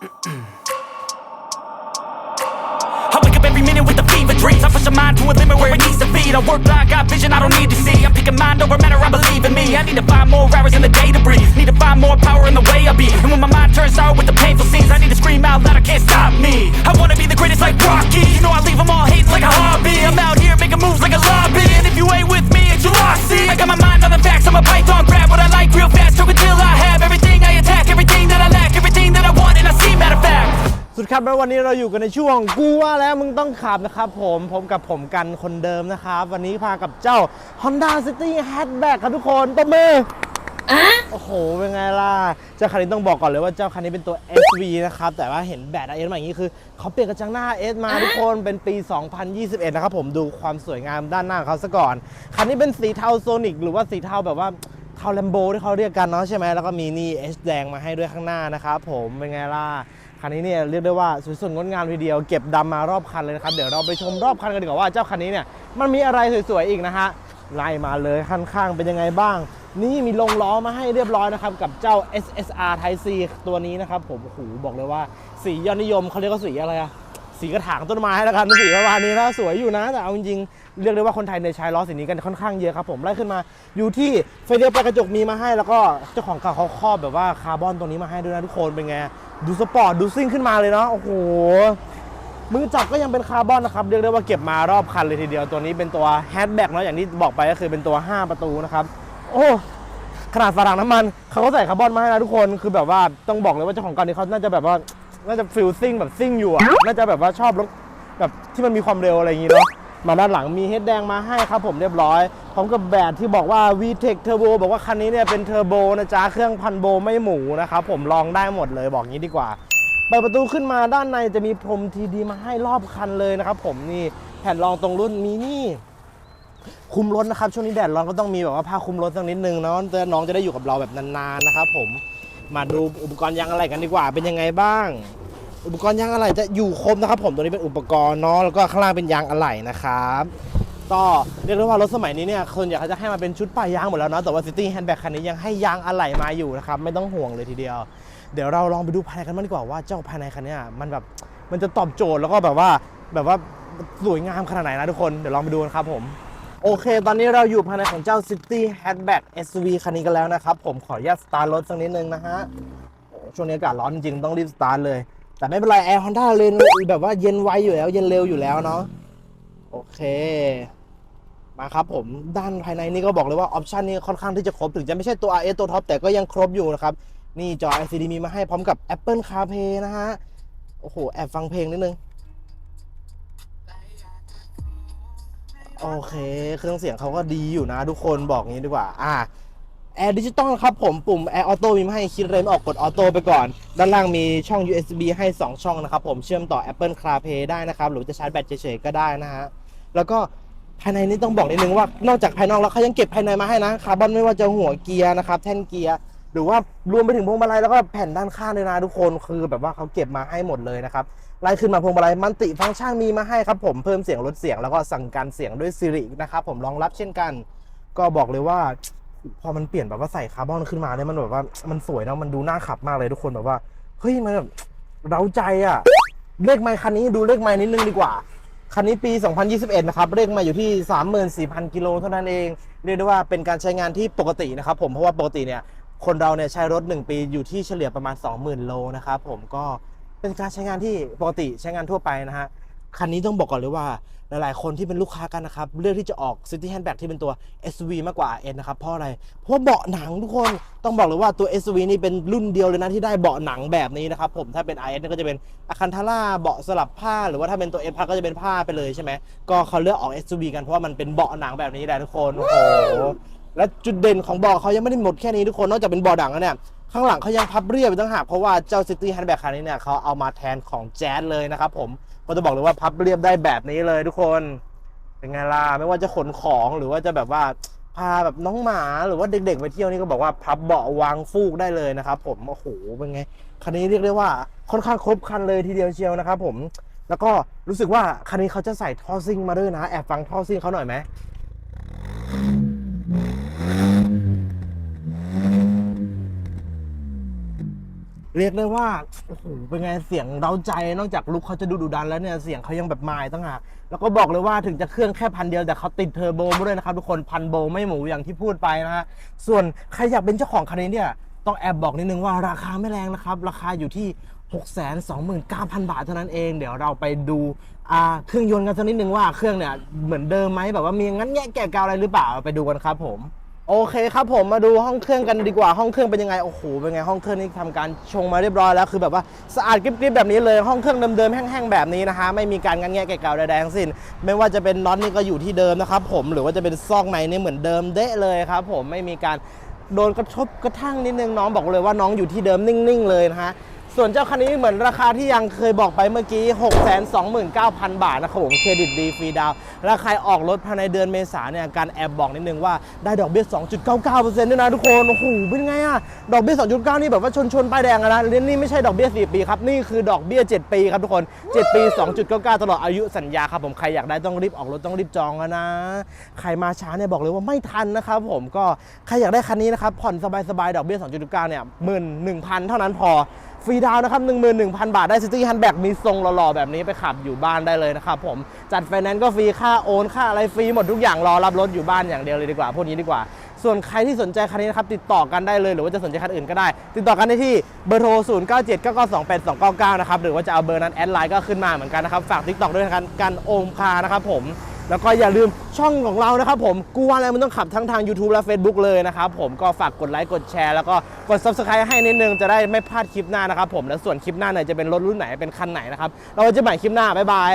I wake up every minute with the fever dreams. I push my mind to a limit where it needs to be. I work blind, got vision I don't need to see. I'm picking mind over matter, I believe in me. I need to find more hours in the day to breathe. Need to find more power in the way I be. And when my mind turns sour with the painful scenes, I need to scream out loud, I can't stop me. I wanna be the greatest like Rocky. You know I leave them ครับแล้ววันนี้เราอยู่กันในช่วงกูว่าแล้วมึงต้องขับนะครับผมผมกับผมกันคนเดิมนะครับ วันนี้พากับเจ้า Honda City Hatchback ครับทุกคนตบมือโอ้โห เป็นไงล่ะ เจ้าคันนี้ต้องบอกก่อนเลยว่าเจ้าคันนี้เป็นตัว SV นะครับ แต่ว่าเห็นแบต IS มาอย่างนี้คือ เขาเปลี่ยนกระจังหน้า S มาทุกคน เป็นปี 2021 นะครับผมดูความสวยงามด้านหน้าของเขาซะก่อน คันนี้เป็นสีเทาโซนิกหรือว่าสีเทาแบบว่า เทาแลมโบที่เขาเรียกกันเนาะใช่ไหมแล้วก็มีนี่เอชแดงมาให้ด้วยข้างหน้านะครับผมเป็นไงล่ะคันนี้เนี่ยเรียกได้ว่าสวยสดงดงามทีเดียวเก็บดำมารอบคันเลยนะครับเดี๋ยวเราไปชมรอบคันกันดีกว่าว่าเจ้าคันนี้เนี่ยมันมีอะไรสวยๆอีกนะฮะไล่มาเลยข้างๆเป็นยังไงบ้าง นี่มีลงล้อมาให้เรียบร้อยนะครับกับเจ้า SSR Type C ตัวนี้นะครับผมโอ้โหบอกเลยว่าสียอดนิยมเขาเรียกว่าสีอะไรอะ สีกระถางต้นไม้แล้วกันสีประมาณนี้นะสวยอยู่นะ แต่เอาจริงๆเรียกได้ว่าคนไทยเนี่ยใช้ล้อสีนี้กันค่อนข้างเยอะครับผมไล่ขึ้นมาอยู่ที่ไฟเดียวปลายกระจกมีมาให้แล้วก็เจ้าของเก่าเขาครอบแบบว่าคาร์บอนตรงนี้มาให้ด้วยนะทุกคนเป็นไงดูสปอร์ตดูซิ่งขึ้นมาเลยเนาะโอ้โหมือจับก็ยังเป็นคาร์บอนนะครับเรียกได้ว่าเก็บมารอบคันเลยทีเดียวตัวนี้เป็นตัวแฮชแบ็กเนาะอย่างที่บอกไปก็คือเป็นตัว 5 ประตูนะครับโอ้ขนาดฝาถังน้ำมันเขาก็ใส่คาร์บอนมาให้นะทุกคนคือแบบว่าต้องบอกเลยว่าเจ้าของเก่านี่เขาน่าจะแบบว่า น่าจะฟิลซิ่งแบบซิ่งอยู่อะน่าจะแบบว่าชอบรถแบบที่มันมีความเร็วอะไรอย่างงี้เนาะมาด้านหลังมีเฮดแดงมาให้ครับผมเรียบร้อย พร้อมกับแบตที่บอกว่า VTEC Turbo บอกว่าคันนี้เนี่ยเป็นเทอร์โบนะจ๊ะ เครื่องพันโบไม่หมูนะครับผมลองได้หมดเลยบอกงี้ดีกว่าเปิดประตูขึ้นมาด้านในจะมีพรมทีดีมาให้รอบคันเลยนะครับผมนี่แผ่นรองตรงรุ่นมีนี่ คุมรถนะครับ ช่วงนี้แดดร้อนก็ต้องมีแบบว่าผ้าคุมรถสักนิดนึงเนาะน้องจะได้อยู่กับเราแบบนานๆนะครับผม มาดูอุปกรณ์ยางอะไรกันดีกว่าเป็นยังไงบ้าง อุปกรณ์ยางอะไรจะอยู่ครบนะครับผมตัวนี้เป็นอุปกรณ์เนาะแล้วก็ข้างล่างเป็นยางอะไหล่นะครับก็เรียกได้ว่ารถสมัยนี้เนี่ยคนอยากจะให้มาเป็นชุดป้ายยางหมดแล้วเนาะแต่ว่า City Handbag คันนี้ยังให้ยางอะไหล่มาอยู่นะครับไม่ต้องห่วงเลยทีเดียว เดี๋ยวเราลองไปดูภายในกันบ้างดีกว่าว่าเจ้าภายในคันนี้มันแบบมันจะตอบโจทย์แล้วก็แบบว่าแบบว่าสวยงามขนาดไหนนะทุกคนเดี๋ยวลองไปดูกันครับผม โอเค ตอนนี้เราอยู่ภายในของเจ้า City Hatchback SUV คันนี้กันแล้วนะครับ ผมขออนุญาตสตาร์ทรถสักนิดนึงนะฮะช่วงนี้อากาศร้อนจริงต้องรีบสตาร์ทเลย แต่ไม่เป็นไรแอร์ Honda เลยแบบว่าเย็นไวอยู่แล้ว เย็นเร็วอยู่แล้วเนาะโอเค มาครับผมด้านภายในนี่ก็บอกเลยว่าออปชันนี้ค่อนข้างที่จะครบ ถึงจะไม่ใช่ตัว RS ตัวท็อปแต่ก็ยังครบอยู่นะครับ นี่จอ LCD มีมาให้พร้อมกับ Apple CarPlay นะฮะโอ้โหแอบฟังเพลงนิดนึง โอเค เครื่องเสียงเขาก็ดีอยู่นะทุกคนบอกงี้ดีกว่า อ่าแอร์ดิจิตอลครับผมปุ่มแอร์ออโต้มีมาให้คิดเรนออกกดออโต้ไปก่อน ด้านล่างมีช่อง USB ให้ 2 ช่องนะครับผมเชื่อมต่อ Apple CarPlay ได้นะครับ หรือจะชาร์จแบตเฉยๆก็ได้นะฮะ แล้วก็ภายในนี้ต้องบอกนิดนึงว่านอกจากภายนอกแล้วเขายังเก็บภายในมาให้นะคาร์บอนไม่ว่าจะหัวเกียร์นะครับแท่นเกียร์หรือว่ารวมไปถึงพวงมาลัยแล้วก็แผ่นด้านข้างเลยนะทุกคนคือแบบว่าเขาเก็บมาให้หมดเลยนะครับ ไล่ขึ้นมาพวงมาลัยมันติฟังก์ชันมีมาให้ครับผมเพิ่มเสียงลดเสียงแล้วก็สั่งการเสียงด้วย Siri นะครับผมรองรับเช่นกัน ก็บอกเลยว่าพอมันเปลี่ยนแบบว่าใส่คาร์บอนขึ้นมาเนี่ยมันแบบว่ามันสวยเนะมันดูน่าขับมากเลยทุกคนแบบว่าเฮ้ยมันแบบเร้าใจอะเลขไมค์คันนี้ดูเลขไมค์นิดนึงดีกว่าคันนี้ปี 2021 นะครับ เลขไมาอยู่ที่ 34,000 กิโลเท่านั้นเอง เรียกได้ว่าเป็นการใช้งานที่ปกตินะครับผม เพราะว่าปกติเนี่ย คนเราเนี่ยใช้รถ 1 ปีอยู่ที่เฉลี่ยประมาณ 20,000 โลนะครับผมก็ เป็นการใช้งานที่ปกติใช้งานทั่วไปนะฮะคันนี้ต้องบอกก่อนเลยว่าหลายๆ คนที่เป็นลูกค้ากันนะครับ เลือกที่จะออก City Handbag ที่เป็นตัว SUV มากกว่า S นะครับ เพราะอะไร เพราะเบาะหนังทุกคนต้องบอกเลยว่าตัว SUV นี่เป็นรุ่นเดียวเลยนะที่ได้เบาะหนังแบบนี้นะครับผมถ้าเป็น IS เนี่ยก็จะเป็นอาคันทาร่าเบาะสลับผ้า หรือว่าถ้าเป็นตัว S พัก็จะเป็นผ้าไปเลยใช่ไหมก็เขาเลือกออก SUV กันเพราะว่ามันเป็นเบาะหนังแบบนี้แหละทุกคนโอ้โหและจุดเด่นของเบาะเขายังไม่ได้หมดแค่นี้ทุกคนนอกจากเป็นเบาะหนังแล้วเนี่ย ข้างหลังเขายังพับเรียบอีกต่างหากเพราะว่าเจ้า City Handbag คันนี้เนี่ยเขาเอามาแทนของแจ๊สเลยนะครับผมก็จะบอกเลยว่าพับเรียบได้แบบนี้เลยทุกคนเป็นไงล่ะไม่ว่าจะขนของหรือว่าจะแบบว่าพาแบบน้องหมาหรือว่าเด็กๆไปเที่ยวนี่ก็บอกว่าพับเบาะวางฟูกได้เลยนะครับผมโอ้โหเป็นไงคันนี้เรียกได้ว่าค่อนข้างครบคันเลยทีเดียวเชียวนะครับผมแล้วก็รู้สึกว่าคันนี้เขาจะใส่ท่อซิ่งมาด้วยนะ แอบฟังท่อซิ่งเขาหน่อยไหม เรียกได้ว่าโอ้โหเป็นไงเสียงเราใจนอกจากลุกเขาจะดูดุดันแล้วเนี่ยเสียงเขายังแบบมายตั้งหากแล้วก็บอกเลยว่าถึงจะเครื่องแค่พันเดียวแต่เขาติดเทอร์โบมาด้วยนะครับทุกคนพันโบไม่หมูอย่างที่พูดไปนะฮะส่วนใครอยากเป็นเจ้าของคันนี้เนี่ยต้องแอบบอกนิดนึงว่าราคาไม่แรงนะครับ ราคาอยู่ที่ 629,000 บาทเท่านั้นเอง เดี๋ยวเราไปดูเครื่องยนต์กันสักนิดนึงว่าเครื่องเนี่ยเหมือนเดิมไหมแบบว่ามีงั้นแงะแกะกาวอะไรหรือเปล่าไปดูกันครับผม โอเคครับผมมาดูห้องเครื่องกันดีกว่าห้องเครื่องเป็นยังไงโอ้โหเป็นไงห้องเครื่องนี่ทำการชงมาเรียบร้อยแล้วคือแบบว่าสะอาดกริบๆแบบนี้เลยห้องเครื่องเดิมๆแห้งๆแบบนี้นะฮะไม่มีการงันแงะแกะกาวใดๆทั้งสิ้น ไม่ว่าจะเป็นน็อตนี่ก็อยู่ที่เดิมนะครับผมหรือว่าจะเป็นซอกในนี่เหมือนเดิมเดะเลยครับผมไม่มีการโดนกระทบกระทั่งนิดนึงน้องบอกเลยว่าน้องอยู่ที่เดิมนิ่งๆเลยนะฮะ ส่วนเจ้าคันนี้เหมือนราคาที่ยังเคยบอกไปเมื่อกี้ 629,000 บาทนะครับผม เครดิตดีฟรีดาวน์แล้วใครออกรถภายในเดือนเมษาเนี่ย การแอบบอกนิดนึงว่าได้ดอกเบี้ย 2.99%ด้วยนะทุกคน โอ้โห เป็นไงอะดอกเบี้ย 2.9 นี่แบบว่าชนชนป้ายแดงนะเรนนี่ไม่ใช่ดอกเบี้ย 4 ปีครับ นี่คือดอกเบี้ย 7 ปีครับทุกคน 7 ปี 2.99 ตลอดอายุสัญญาครับผม ใครอยากได้ต้องรีบออกรถต้องรีบจองนะ ใครมาช้าเนี่ยบอกเลยว่าไม่ทันนะครับผม ก็ใครอยากได้คันนี้นะครับผ่อนสบายๆ ดอกเบี้ย 2.99 เนี่ยหมื่นหนึ่งพันเท่านั้นพอ ฟรีดาวนะครับ 11,000 บาทได้ซิตี้ฮันแบกมีทรงหล่อๆ แบบนี้ไปขับอยู่บ้านได้เลยนะครับผม จัดไฟแนนซ์ก็ฟรีค่าโอนค่าอะไรฟรีหมดทุกอย่างรอรับรถอยู่บ้านอย่างเดียวเลยดีกว่า พวกนี้ดีกว่า ส่วนใครที่สนใจคันนี้นะครับ ติดต่อกันได้เลย หรือว่าจะสนใจคันอื่นก็ได้ ติดต่อกันได้ที่เบอร์โทร 0 9 7 9 9 2 8 2 9 9 นะครับหรือว่าจะเอาเบอร์นั้นแอดไลน์ก็ขึ้นมาเหมือนกันนะครับฝากทิกตอด้วยนะครับกันโอมคานะครับผม แล้วก็อย่าลืมช่องของเรานะครับผมกูว่าแล้วมันต้องขับทั้งทาง YouTube และ Facebook เลยนะครับผมก็ฝากกดไลค์กดแชร์แล้วก็กด Subscribe ให้นิดนึงจะได้ไม่พลาดคลิปหน้านะครับผมและส่วนคลิปหน้าเนี่ยจะเป็นรถรุ่นไหนเป็นคันไหนนะครับเราจะใหม่คลิปหน้าบ๊ายบาย